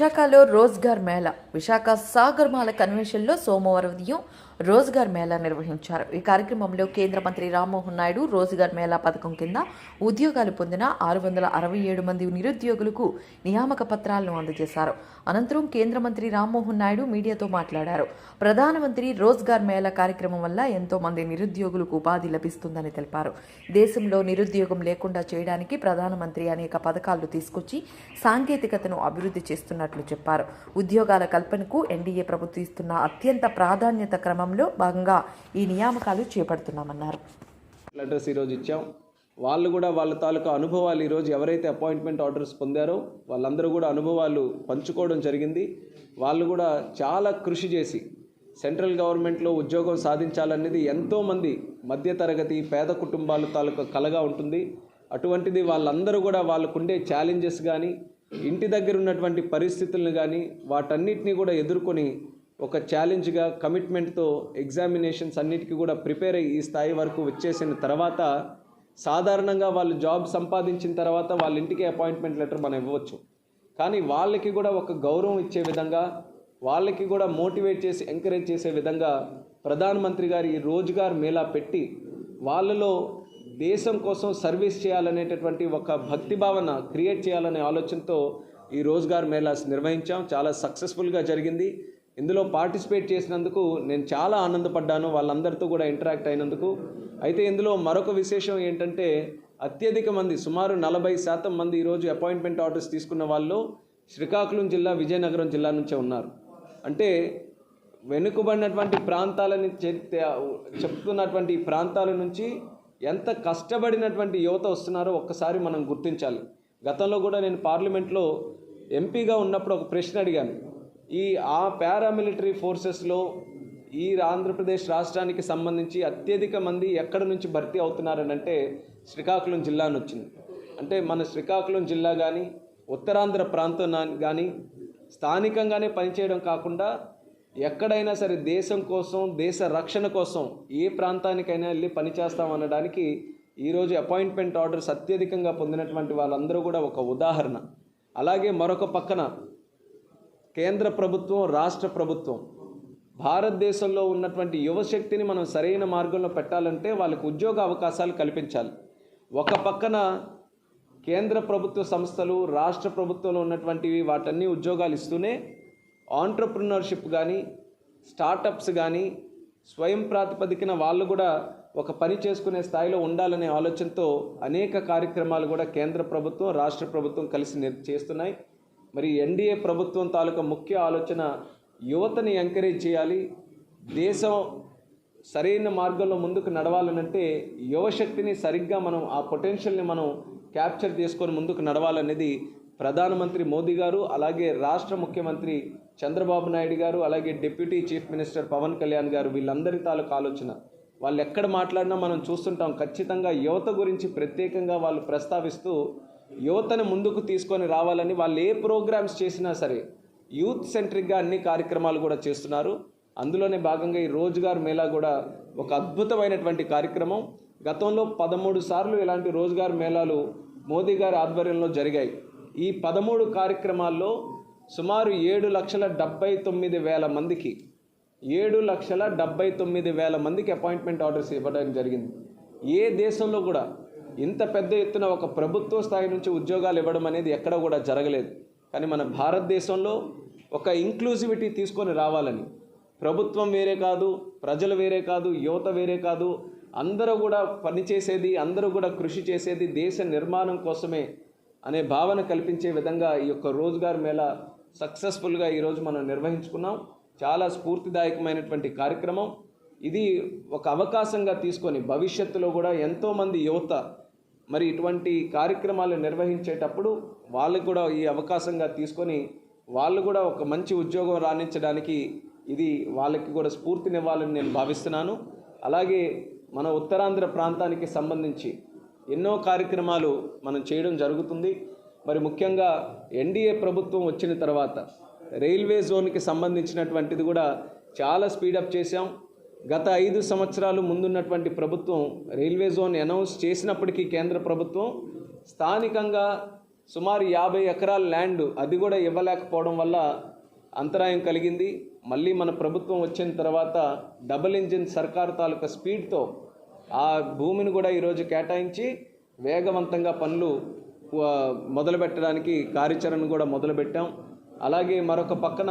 విశాఖలో రోజ్గార్ మేళా. విశాఖ సాగర్మాల కన్వెన్షన్లో సోమవారం ఉదయం రోజ్గార్ మేళా నిర్వహించారు. ఈ కార్యక్రమంలో కేంద్ర మంత్రి రామ్మోహన్ నాయుడు రోజ్గార్ మేళా పథకం కింద ఉద్యోగాలు పొందిన ఆరు వందల అరవై ఏడు మంది నిరుద్యోగులకు నియామక పత్రాలను అందజేశారు. అనంతరం కేంద్ర మంత్రి రామ్మోహన్ నాయుడు మీడియాతో మాట్లాడారు. ప్రధానమంత్రి రోజ్గార్ మేళా కార్యక్రమం వల్ల ఎంతో మంది నిరుద్యోగులకు ఉపాధి లభిస్తుందని తెలిపారు. దేశంలో నిరుద్యోగం లేకుండా చేయడానికి ప్రధానమంత్రి అనేక పథకాలు తీసుకొచ్చి సాంకేతికతను అభివృద్ధి చేస్తున్నట్లు చెప్పారు. ఉద్యోగాల కల్పనకు ఎన్డీఏ ప్రభుత్వం ఇస్తున్న అత్యంత ప్రాధాన్యత క్రమం నియామకంలో భాగంగా ఈ నియామకాలు చేపడుతున్నామన్నారు. లెటర్స్ ఈరోజు ఇచ్చాం. వాళ్ళు కూడా వాళ్ళ తాలూకా అనుభవాలు ఈరోజు ఎవరైతే అపాయింట్మెంట్ ఆర్డర్స్ పొందారో వాళ్ళందరూ కూడా అనుభవాలు పంచుకోవడం జరిగింది. వాళ్ళు కూడా చాలా కృషి చేసి సెంట్రల్ గవర్నమెంట్లో ఉద్యోగం సాధించాలనేది ఎంతోమంది మధ్యతరగతి పేద కుటుంబాల తాలూకా కలగా ఉంటుంది. అటువంటిది వాళ్ళందరూ కూడా వాళ్ళకుండే ఛాలెంజెస్ కానీ ఇంటి దగ్గర ఉన్నటువంటి పరిస్థితులను కానీ వాటన్నిటిని కూడా ఎదుర్కొని ఒక ఛాలెంజ్గా కమిట్మెంట్తో ఎగ్జామినేషన్స్ అన్నిటికీ కూడా ప్రిపేర్ అయ్యి ఈ స్థాయి వరకు వచ్చేసిన తర్వాత సాధారణంగా వాళ్ళు జాబ్ సంపాదించిన తర్వాత వాళ్ళ ఇంటికి అపాయింట్మెంట్ లెటర్ మనం ఇవ్వచ్చు. కానీ వాళ్ళకి కూడా ఒక గౌరవం ఇచ్చే విధంగా వాళ్ళకి కూడా మోటివేట్ చేసి ఎంకరేజ్ చేసే విధంగా ప్రధానమంత్రి గారు ఈ రోజ్గార్ మేళా పెట్టి వాళ్ళలో దేశం కోసం సర్వీస్ చేయాలనేటటువంటి ఒక భక్తి భావన క్రియేట్ చేయాలనే ఆలోచనతో ఈ రోజ్గార్ మేళాస్ నిర్వహించాం. చాలా సక్సెస్ఫుల్గా జరిగింది. ఇందులో పార్టిసిపేట్ చేసినందుకు నేను చాలా ఆనందపడ్డాను వాళ్ళందరితో కూడా ఇంటరాక్ట్ అయినందుకు. అయితే ఇందులో మరొక విశేషం ఏంటంటే అత్యధిక మంది సుమారు నలభై శాతం మంది ఈరోజు అపాయింట్మెంట్ ఆర్డర్స్ తీసుకున్న వాళ్ళు శ్రీకాకుళం జిల్లా విజయనగరం జిల్లా నుంచే ఉన్నారు. అంటే వెనుకబడినటువంటి ప్రాంతాలని చెప్తున్నటువంటి ప్రాంతాల నుంచి ఎంత కష్టపడినటువంటి యువత వస్తున్నారో ఒక్కసారి మనం గుర్తించాలి. గతంలో కూడా నేను పార్లమెంట్లో ఎంపీగా ఉన్నప్పుడు ఒక ప్రశ్న అడిగాను. ఈ ఆ పారామిలిటరీ ఫోర్సెస్లో ఈ ఆంధ్రప్రదేశ్ రాష్ట్రానికి సంబంధించి అత్యధిక మంది ఎక్కడి నుంచి భర్తీ అవుతున్నారని అంటే శ్రీకాకుళం జిల్లా అని వచ్చింది. అంటే మన శ్రీకాకుళం జిల్లా కానీ ఉత్తరాంధ్ర ప్రాంతం కానీ స్థానికంగానే పనిచేయడం కాకుండా ఎక్కడైనా సరే దేశం కోసం దేశ రక్షణ కోసం ఏ ప్రాంతానికైనా వెళ్ళి పనిచేస్తామనడానికి ఈరోజు అపాయింట్మెంట్ ఆర్డర్స్ అత్యధికంగా పొందినటువంటి వాళ్ళందరూ కూడా ఒక ఉదాహరణ. అలాగే మరొక పక్కన కేంద్ర ప్రభుత్వం రాష్ట్ర ప్రభుత్వం. భారతదేశంలో ఉన్నటువంటి యువశక్తిని మనం సరైన మార్గంలో పెట్టాలంటే వాళ్ళకు ఉద్యోగ అవకాశాలు కల్పించాలి. ఒక పక్కన కేంద్ర ప్రభుత్వ సంస్థలు రాష్ట్ర ప్రభుత్వంలో ఉన్నటువంటివి వాటన్ని ఉద్యోగాలు ఇస్తూనే ఆంటర్ప్రినర్షిప్ కానీ స్టార్టప్స్ కానీ స్వయం ప్రాతిపదికన వాళ్ళు కూడా ఒక పని చేసుకునే స్థాయిలో ఉండాలనే ఆలోచనతో అనేక కార్యక్రమాలు కూడా కేంద్ర ప్రభుత్వం రాష్ట్ర ప్రభుత్వం కలిసి చేస్తున్నాయి. మరి ఎన్డీఏ ప్రభుత్వం తాలూకా ముఖ్య ఆలోచన యువతని ఎంకరేజ్ చేయాలి. దేశం సరైన మార్గంలో ముందుకు నడవాలనంటే యువశక్తిని సరిగ్గా మనం ఆ పొటెన్షియల్ని మనం క్యాప్చర్ చేసుకొని ముందుకు నడవాలనేది ప్రధానమంత్రి మోదీ గారు అలాగే రాష్ట్ర ముఖ్యమంత్రి చంద్రబాబు నాయుడు గారు అలాగే deputy chief minister Pawan Kalyan garu వీళ్ళందరి తాలూకు ఆలోచన. వాళ్ళు ఎక్కడ మాట్లాడినా మనం చూస్తుంటాం. ఖచ్చితంగా యువత గురించి ప్రత్యేకంగా వాళ్ళు ప్రస్తావిస్తూ యువతను ముందుకు తీసుకొని రావాలని వాళ్ళు ఏ ప్రోగ్రామ్స్ చేసినా సరే యూత్ సెంట్రిక్గా అన్ని కార్యక్రమాలు కూడా చేస్తున్నారు. అందులోనే భాగంగా ఈ రోజ్గార్ మేళా కూడా ఒక అద్భుతమైనటువంటి కార్యక్రమం. గతంలో పదమూడు సార్లు ఇలాంటి రోజ్గార్ మేళాలు మోదీ గారి ఆధ్వర్యంలో జరిగాయి. ఈ పదమూడు కార్యక్రమాల్లో సుమారు ఏడు లక్షల డెబ్బై తొమ్మిది వేల మందికి ఏడు లక్షల డెబ్బై తొమ్మిది వేల మందికి అపాయింట్మెంట్ ఆర్డర్స్ ఇవ్వడం జరిగింది. ఏ దేశంలో కూడా ఇంత పెద్ద ఎత్తున ఒక ప్రభుత్వ స్థాయి నుంచి ఉద్యోగాలు ఇవ్వడం అనేది ఎక్కడ కూడా జరగలేదు. కానీ మన భారతదేశంలో ఒక ఇంక్లూజివిటీ తీసుకొని రావాలని ప్రభుత్వం వేరే కాదు ప్రజలు వేరే కాదు యువత వేరే కాదు అందరూ కూడా పనిచేసేది అందరూ కూడా కృషి చేసేది దేశ నిర్మాణం కోసమే అనే భావన కల్పించే విధంగా ఈ యొక్క రోజ్గార్ మేళా సక్సెస్ఫుల్గా ఈరోజు మనం నిర్వహించుకున్నాం. చాలా స్ఫూర్తిదాయకమైనటువంటి కార్యక్రమం. ఇది ఒక అవకాశంగా తీసుకొని భవిష్యత్తులో కూడా ఎంతోమంది యువత మరి ఇటువంటి కార్యక్రమాలు నిర్వహించేటప్పుడు వాళ్ళకు కూడా ఈ అవకాశంగా తీసుకొని వాళ్ళు కూడా ఒక మంచి ఉద్యోగం రాణించడానికి ఇది వాళ్ళకి కూడా స్ఫూర్తినివ్వాలని నేను భావిస్తున్నాను. అలాగే మన ఉత్తరాంధ్ర ప్రాంతానికి సంబంధించి ఎన్నో కార్యక్రమాలు మనం చేయడం జరుగుతుంది. మరి ముఖ్యంగా ఎన్డీఏ ప్రభుత్వం వచ్చిన తర్వాత రైల్వే జోన్కి సంబంధించినటువంటిది కూడా చాలా స్పీడప్ చేశాం. గత ఐదు సంవత్సరాలు ముందున్నటువంటి ప్రభుత్వం రైల్వే జోన్ అనౌన్స్ చేసినప్పటికీ కేంద్ర ప్రభుత్వం స్థానికంగా సుమారు యాభై ఎకరాల ల్యాండ్ అది కూడా ఇవ్వలేకపోవడం వల్ల అంతరాయం కలిగింది. మళ్ళీ మన ప్రభుత్వం వచ్చిన తర్వాత డబుల్ ఇంజిన్ సర్కార్ తాలూకా స్పీడ్తో ఆ భూమిని కూడా ఈరోజు కేటాయించి వేగవంతంగా పనులు మొదలుపెట్టడానికి కార్యాచరణ కూడా మొదలుపెట్టాం. అలాగే మరొక పక్కన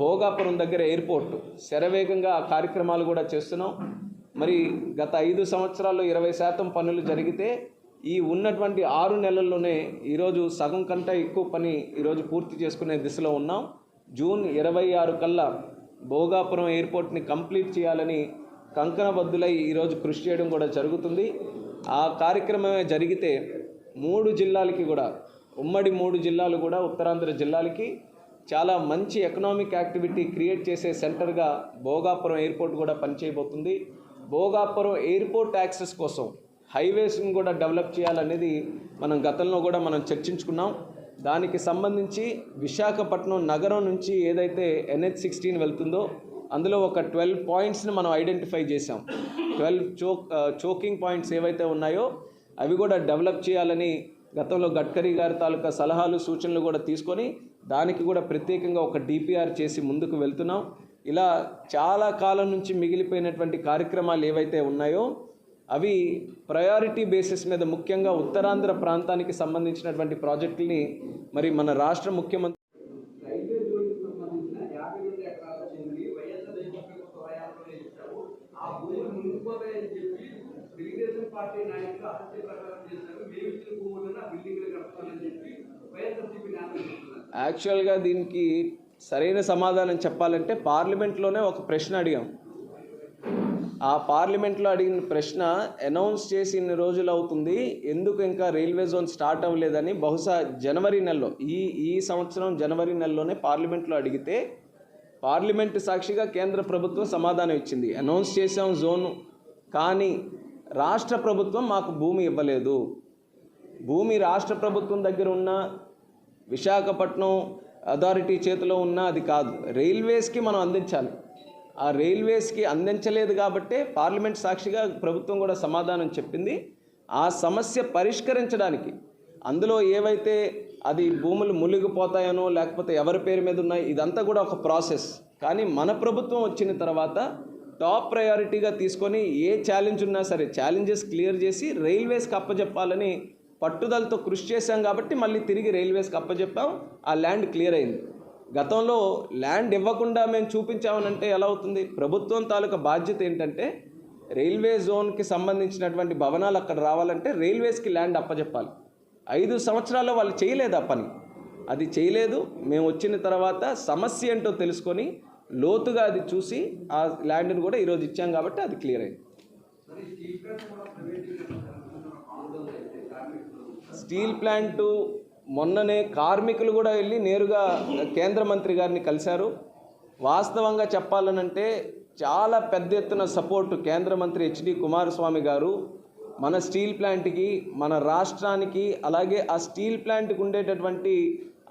భోగాపురం దగ్గర ఎయిర్పోర్ట్ శరవేగంగా ఆ కార్యక్రమాలు కూడా చేస్తున్నాం. మరి గత ఐదు సంవత్సరాల్లో ఇరవై శాతం పనులు జరిగితే ఈ ఉన్నటువంటి ఆరు నెలల్లోనే ఈరోజు సగం కంటే ఎక్కువ పని ఈరోజు పూర్తి చేసుకునే దిశలో ఉన్నాం. జూన్ ఇరవై ఆరు కల్లా భోగాపురం ఎయిర్పోర్ట్ని కంప్లీట్ చేయాలని కంకణబద్దులై ఈరోజు కృషి చేయడం కూడా జరుగుతుంది. ఆ కార్యక్రమమే జరిగితే మూడు జిల్లాలకి కూడా ఉమ్మడి మూడు జిల్లాలు కూడా ఉత్తరాంధ్ర జిల్లాలకి చాలా మంచి ఎకనామిక్ యాక్టివిటీ క్రియేట్ చేసే సెంటర్గా భోగాపురం ఎయిర్పోర్ట్ కూడా పనిచేయబోతుంది. భోగాపురం ఎయిర్పోర్ట్ యాక్సెస్ కోసం హైవేస్ని కూడా డెవలప్ చేయాలనేది మనం గతంలో కూడా మనం చర్చించుకున్నాం. దానికి సంబంధించి విశాఖపట్నం నగరం నుంచి ఏదైతే ఎన్హెచ్ సిక్స్టీన్ వెళ్తుందో అందులో ఒక ట్వెల్వ్ పాయింట్స్ని మనం ఐడెంటిఫై చేసాం ట్వెల్వ్ చోక్ చోకింగ్ పాయింట్స్ ఏవైతే ఉన్నాయో అవి కూడా డెవలప్ చేయాలని గతంలో గడ్కరీ గారి తాలూకా సలహాలు సూచనలు కూడా తీసుకొని దానికి కూడా ప్రత్యేకంగా ఒక డిపిఆర్ చేసి ముందుకు వెళ్తున్నాం. ఇలా చాలా కాలం నుంచి మిగిలిపోయినటువంటి కార్యక్రమాలు ఏవైతే ఉన్నాయో అవి ప్రయారిటీ బేసిస్ మీద ముఖ్యంగా ఉత్తరాంధ్ర ప్రాంతానికి సంబంధించినటువంటి ప్రాజెక్టుల్ని మరి మన రాష్ట్ర ముఖ్యమంత్రి తెలుగుదేశం పార్టీ నాయకులు అసత్య ప్రకారం చేశారు. మేము ఇచ్చిన భూములను బిల్డింగ్లు కడతామని చెప్పి వైఎస్ఆర్సీపీ నాయకులు యాక్చువల్గా దీనికి సరైన సమాధానం చెప్పాలంటే పార్లమెంట్లోనే ఒక ప్రశ్న అడిగాం. ఆ పార్లమెంట్లో అడిగిన ప్రశ్న అనౌన్స్ చేసి ఇన్ని రోజులు అవుతుంది ఎందుకు ఇంకా రైల్వే జోన్ స్టార్ట్ అవ్వలేదని బహుశా జనవరి నెలలో ఈ ఈ సంవత్సరం జనవరి నెలలోనే పార్లమెంట్లో అడిగితే పార్లమెంటు సాక్షిగా కేంద్ర ప్రభుత్వం సమాధానం ఇచ్చింది. అనౌన్స్ చేసాం జోను కానీ రాష్ట్ర ప్రభుత్వం మాకు భూమి ఇవ్వలేదు. భూమి రాష్ట్ర ప్రభుత్వం దగ్గర ఉన్న విశాఖపట్నం అథారిటీ చేతిలో ఉన్న అది కాదు. రైల్వేస్కి మనం అందించాలి. ఆ రైల్వేస్కి అందించలేదు కాబట్టే పార్లమెంట్ సాక్షిగా ప్రభుత్వం కూడా సమాధానం చెప్పింది. ఆ సమస్య పరిష్కరించడానికి అందులో ఏవైతే అది భూములు మునిగిపోతాయనో లేకపోతే ఎవరి పేరు మీద ఉన్నాయి ఇదంతా కూడా ఒక ప్రాసెస్. కానీ మన ప్రభుత్వం వచ్చిన తర్వాత టాప్ ప్రయారిటీగా తీసుకొని ఏ ఛాలెంజ్ ఉన్నా సరే ఛాలెంజెస్ క్లియర్ చేసి రైల్వేస్కి అప్పచెప్పాలని పట్టుదలతో కృషి చేశాం కాబట్టి మళ్ళీ తిరిగి రైల్వేస్కి అప్పచెప్పాం ఆ ల్యాండ్ క్లియర్ అయింది. గతంలో ల్యాండ్ ఇవ్వకుండా మేము చూపించామనంటే ఎలా అవుతుంది? ప్రభుత్వం తాలూకా బాధ్యత ఏంటంటే రైల్వే జోన్కి సంబంధించినటువంటి భవనాలు అక్కడ రావాలంటే రైల్వేస్కి ల్యాండ్ అప్పచెప్పాలి ఐదు సంవత్సరాల్లో వాళ్ళు చేయలేదు ఆ పని. అది చేయలేదు. మేము వచ్చిన తర్వాత సమస్య ఏంటో తెలుసుకొని లోతుగా అది చూసి ఆ ల్యాండ్ని కూడా ఈరోజు ఇచ్చాం కాబట్టి అది క్లియర్ అయింది. స్టీల్ ప్లాంటు మొన్ననే కార్మికులు కూడా వెళ్ళి నేరుగా కేంద్ర మంత్రి గారిని కలిశారు. వాస్తవంగా చెప్పాలనంటే చాలా పెద్ద ఎత్తున సపోర్టు కేంద్ర మంత్రి హెచ్డి కుమారస్వామి గారు మన స్టీల్ ప్లాంట్కి మన రాష్ట్రానికి అలాగే ఆ స్టీల్ ప్లాంట్కి ఉండేటటువంటి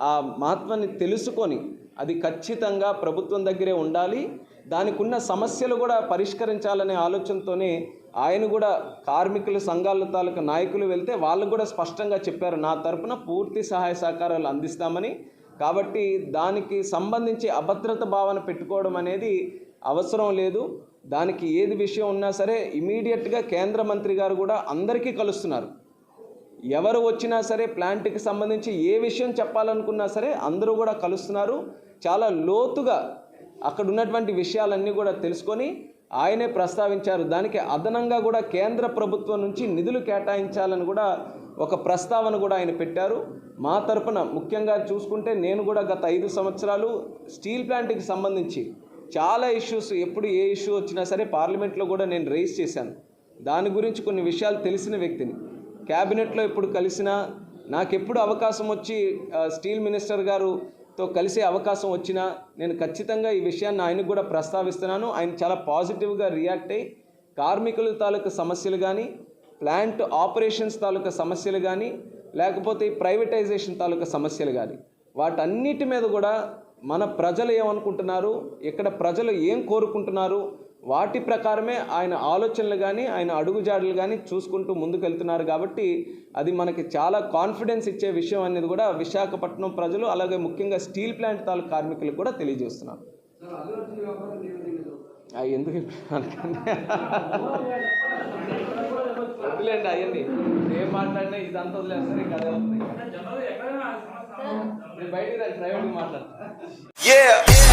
ఆ మహత్వాన్ని తెలుసుకొని అది ఖచ్చితంగా ప్రభుత్వం దగ్గరే ఉండాలి. దానికి ఉన్న సమస్యలు కూడా పరిష్కరించాలనే ఆలోచనతోనే ఆయన కూడా కార్మికుల సంఘాల తాలూకా నాయకులు వెళ్తే వాళ్ళు కూడా స్పష్టంగా చెప్పారు నా తరపున పూర్తి సహాయ సహకారాలు అందిస్తామని. కాబట్టి దానికి సంబంధించి అభద్రత భావన పెట్టుకోవడం అనేది అవసరం లేదు. దానికి ఏది విషయం ఉన్నా సరే ఇమీడియట్గా కేంద్ర మంత్రి గారు కూడా అందరికీ కలుస్తున్నారు. ఎవరు వచ్చినా సరే ప్లాంట్కి సంబంధించి ఏ విషయం చెప్పాలనుకున్నా సరే అందరూ కూడా కలుస్తున్నారు. చాలా లోతుగా అక్కడ ఉన్నటువంటి విషయాలన్నీ కూడా తెలుసుకొని ఆయనే ప్రస్తావించారు. దానికి అదనంగా కూడా కేంద్ర ప్రభుత్వం నుంచి నిధులు కేటాయించాలని కూడా ఒక ప్రస్తావన కూడా ఆయన పెట్టారు. మా తరపున ముఖ్యంగా చూసుకుంటే నేను కూడా గత ఐదు సంవత్సరాలు స్టీల్ ప్లాంట్కి సంబంధించి చాలా ఇష్యూస్ ఎప్పుడు ఏ ఇష్యూ వచ్చినా సరే పార్లమెంట్లో కూడా నేను రేజ్ చేశాను. దాని గురించి కొన్ని విషయాలు తెలిసిన వ్యక్తిని. క్యాబినెట్లో ఎప్పుడు కలిసినా నాకెప్పుడు అవకాశం వచ్చి స్టీల్ మినిస్టర్ గారు తో కలిసే అవకాశం వచ్చినా నేను ఖచ్చితంగా ఈ విషయాన్ని ఆయనకు కూడా ప్రస్తావిస్తున్నాను. ఆయన చాలా పాజిటివ్గా రియాక్ట్ అయ్యి కార్మికుల తాలూకు సమస్యలు కానీ ప్లాంట్ ఆపరేషన్స్ తాలూకా సమస్యలు కానీ లేకపోతే ప్రైవేటైజేషన్ తాలూకా సమస్యలు కానీ వాటన్నిటి మీద కూడా మన ప్రజలు ఏమనుకుంటున్నారు? ఇక్కడ ప్రజలు ఏం కోరుకుంటున్నారు? వాటి ప్రకారమే ఆయన ఆలోచనలు కానీ ఆయన అడుగుజాడలు కానీ చూసుకుంటూ ముందుకెళ్తున్నారు కాబట్టి అది మనకి చాలా కాన్ఫిడెన్స్ ఇచ్చే విషయం అనేది కూడా విశాఖపట్నం ప్రజలు అలాగే ముఖ్యంగా స్టీల్ ప్లాంట్ తాలూకు కార్మికులకు కూడా తెలియజేస్తున్నారు. ఎందుకు ఇప్పుడు అనకండి. వదిలేండి అయ్యండి. ఏం మాట్లాడినా ఇదంతా వదిలేస్తారు ఇంకా అదే వస్తుంది నేను బయటికి రండి ప్రైవేట్గా మాట్లాడతాను